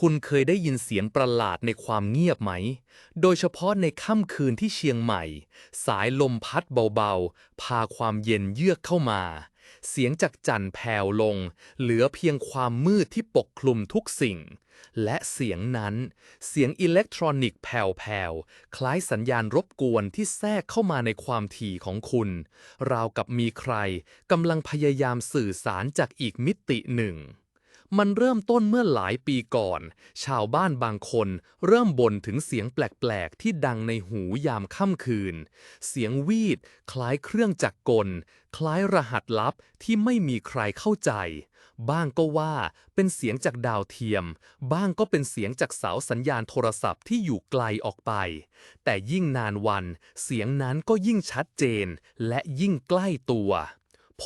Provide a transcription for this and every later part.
คุณเคยได้ยินเสียงประหลาดในความเงียบไหม โดยเฉพาะในค่ำคืนที่เชียงใหม่ สายลมพัดเบาๆ พาความเย็นเยือกเข้ามา เสียงจากจันทร์แผ่วลง เหลือเพียงความมืดที่ปกคลุมทุกสิ่ง และเสียงนั้น เสียงอิเล็กทรอนิกส์แผ่วๆ คล้ายสัญญาณรบกวนที่แทรกเข้ามาในความถี่ของคุณ ราวกับมีใครกำลังพยายามสื่อสารจากอีกมิติหนึ่ง มันเริ่มต้นเมื่อหลายปีก่อน ชาวบ้านบางคนเริ่มบ่นถึงเสียงแปลกๆ ที่ดังในหูยามค่ำคืน เสียงวีด คล้ายเครื่องจักรกล คล้ายรหัสลับที่ไม่มีใครเข้าใจ บ้างก็ว่าเป็นเสียงจากดาวเทียม บ้างก็เป็นเสียงจากเสาสัญญาณโทรศัพท์ที่อยู่ไกลออกไป แต่ยิ่งนานวัน เสียงนั้นก็ยิ่งชัดเจน และยิ่งใกล้ตัว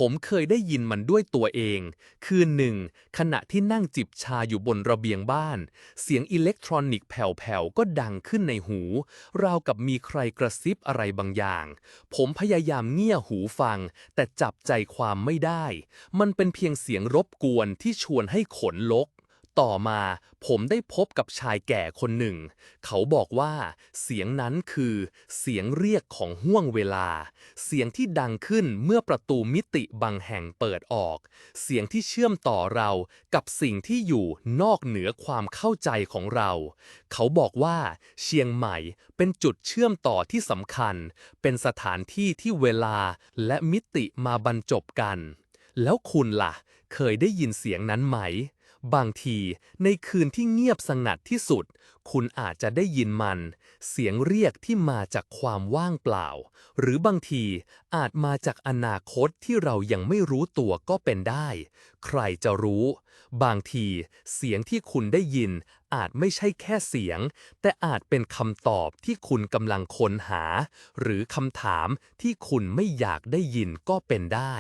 ผมเคยได้ยินมันด้วยตัวเอง คืนหนึ่ง ขณะที่นั่งจิบชาอยู่บนระเบียงบ้าน เสียงอิเล็กทรอนิกส์แผ่วๆ ก็ดังขึ้นในหู ราวกับมีใครกระซิบอะไรบางอย่าง ผมพยายามเงี่ยหูฟัง แต่จับใจความไม่ได้ มันเป็นเพียงเสียงรบกวนที่ชวนให้ขนลก ต่อมาผมได้พบกับชายแก่คนหนึ่ง เขาบอกว่าเสียงนั้นคือเสียงเรียกของห้วงเวลา เสียงที่ดังขึ้นเมื่อประตูมิติบางแห่งเปิดออก เสียงที่เชื่อมต่อเรากับสิ่งที่อยู่นอกเหนือความเข้าใจของเรา เขาบอกว่าเชียงใหม่เป็นจุดเชื่อมต่อที่สำคัญ เป็นสถานที่ที่เวลาและมิติมาบรรจบกัน แล้วคุณล่ะ เคยได้ยินเสียงนั้นไหม บางทีในคืนที่เงียบสงัดที่สุด คุณอาจจะได้ยินมัน เสียงเรียกที่มาจากความว่างเปล่า หรือบางทีอาจมาจากอนาคตที่เรายังไม่รู้ตัวก็เป็นได้ ใครจะรู้ บางทีเสียงที่คุณได้ยิน อาจไม่ใช่แค่เสียง แต่อาจเป็นคำตอบที่คุณกำลังค้นหา หรือคำถามที่คุณไม่อยากได้ยินก็เป็นได้